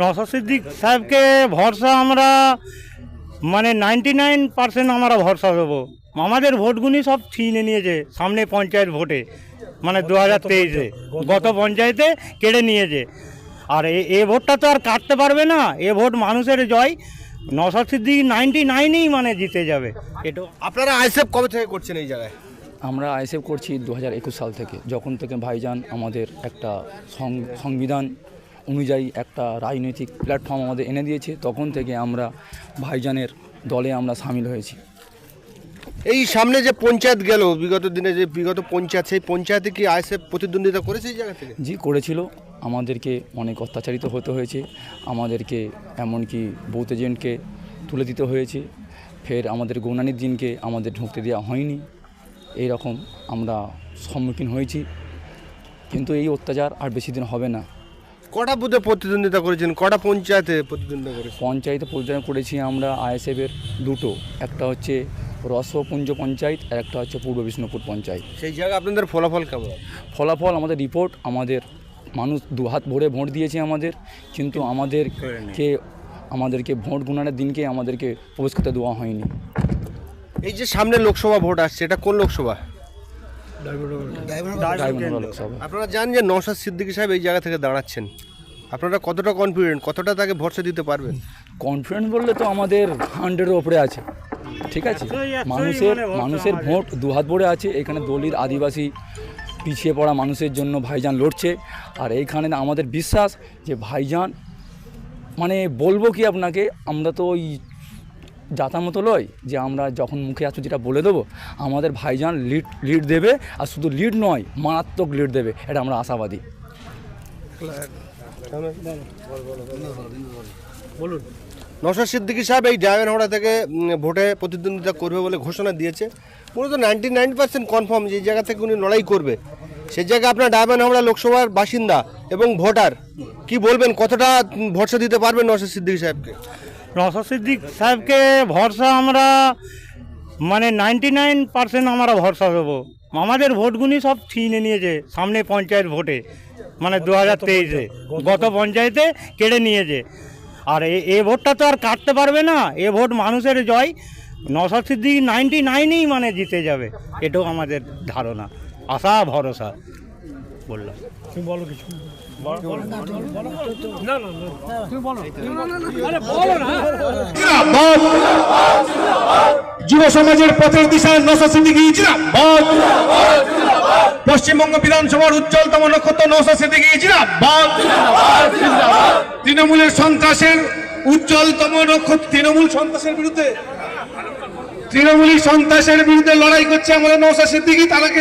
নসর সিদ্দিক সাহেবকে ভরসা আমরা মানে নাইনটি নাইন পার্সেন্ট আমরা ভরসা দেবো। আমাদের ভোটগুলি সব ছিনে নিয়েছে সামনে পঞ্চায়েত ভোটে মানে দু হাজার তেইশে গত পঞ্চায়েতে কেড়ে নিয়েছে। আর এ এ ভোটটা তো আর কাটতে পারবে না এ ভোট মানুষের জয়। নসর সিদ্দিক নাইনটি নাইনেই মানে জিতে যাবে। এটা আপনারা আইসেফ কবে থেকে করছেন এই জায়গায়? আমরা আইএসএফ করছি দু হাজার একুশ সাল থেকে যখন থেকে ভাইজান আমাদের একটা সং- সংবিধান অনুযায়ী একটা রাজনৈতিক প্ল্যাটফর্ম আমাদের এনে দিয়েছে। তখন থেকে আমরা ভাইজানের দলে আমরা সামিল হয়েছি। এই সামনে যে পঞ্চায়েত গেল বিগত দিনে যে বিগত পঞ্চায়েত সেই পঞ্চায়েতে কি আইসেফ প্রতিদ্বন্দ্বিতা করেছে এই জায়গা থেকে? জি করেছিল। আমাদেরকে অনেক অত্যাচারিত হতে হয়েছে। আমাদেরকে এমনকি বুথ এজেন্টকে তুলে দিতে হয়েছে। ফের আমাদের গৌনানির দিনকে আমাদের ঢুকতে দেওয়া হয়নি। এই রকম আমরা সম্মুখীন হয়েছি। কিন্তু এই অত্যাচার আর বেশি দিন হবে না। কটা বুথে প্রতিদ্বন্দ্বিতা করেছেন? কটা পঞ্চায়েতে প্রতিদ্বন্দ্বিতা করেছেন? পঞ্চায়েতে পরিচালনা করেছি আমরা আইএসএফের দুটো। একটা হচ্ছে রসপুঞ্জ পঞ্চায়েত আর একটা হচ্ছে পূর্ব বিষ্ণুপুর পঞ্চায়েত। সেই জায়গায় আপনাদের ফলাফল কেমন? ফলাফল আমাদের রিপোর্ট আমাদের মানুষ দু হাত ভরে ভোট দিয়েছে আমাদের কিন্তু আমাদেরকে আমাদেরকে ভোট গুণানোর দিনকে আমাদেরকে প্রবেশ করতে দেওয়া হয়নি। এই যে সামনে লোকসভা ভোট আসছে এটা কোন লোকসভা? আপনারা জানেন যে নওশাদ সিদ্দিকী সাহেব এই জায়গা থেকে দাঁড়াচ্ছেন। আপনারা কতটা কনফিডেন্ট কতটা তাকে ভরসা দিতে পারবেন? কনফিডেন্স বললে তো আমাদের হান্ড্রেডের ওপরে আছে। ঠিক আছে? মানুষের মানে মানুষের ভোট দু হাত ভরে আছে। এখানে দলিত আদিবাসী পিছিয়ে পড়া মানুষের জন্য ভাইজান লড়ছে। আর এইখানে আমাদের বিশ্বাস যে ভাইজান মানে বলব কি আপনাকে আমরা তো ওই যাতা মতো লয় যে আমরা যখন মুখে আসছো যেটা বলে দেবো, আমাদের ভাইজান লিড লিড দেবে আর শুধু লিড নয়, মারাত্মক লিড দেবে, এটা আমরা আশাবাদী। বলুন। নওশাদ সিদ্দিকী সাহেব এই ডায়মন্ড হাওড়া থেকে ভোটে প্রতিদ্বন্দ্বিতা করবে বলে ঘোষণা দিয়েছে। মূলত নাইনটি নাইন পার্সেন্ট কনফার্ম যে জায়গা থেকে উনি লড়াই করবে সেই জায়গায় আপনার ডায়মন্ড হাওড়া লোকসভার বাসিন্দা এবং ভোটার। কি বলবেন? কতটা ভরসা দিতে পারবেন নওশাদ সিদ্দিকী সাহেবকে? নসর সিদ্দিক সাহেবকে ভরসা আমরা মানে নাইনটি নাইন পার্সেন্ট আমরা ভরসা দেবো। আমাদের ভোটগুলি সব ছিনে নিয়েছে সামনে পঞ্চায়েত ভোটে মানে দু হাজার তেইশে গত পঞ্চায়েতে কেড়ে নিয়েছে। আর এ এ ভোটটা তো আর কাটতে পারবে না এ ভোট মানুষের জয়। নসর সিদ্দিক নাইনটি নাইনেই মানে জিতে যাবে এটাও আমাদের ধারণা। আশা ভরসা। বললাম। যুব সমাজের পথের দিশায় নশা সিদ্দিকি। পশ্চিমবঙ্গ বিধানসভার উজ্জ্বলতম নক্ষত্র নশা সিদ্দিকি। জিরাবাদ তৃণমূলের সন্ত্রাসের উজ্জ্বলতম নক্ষত্র তৃণমূল সন্ত্রাসের বিরুদ্ধে। তৃণমূলী সন্ত্রাসের বিরুদ্ধে লড়াই করছে আমাদের নশা সিদ্দিকি তারাকে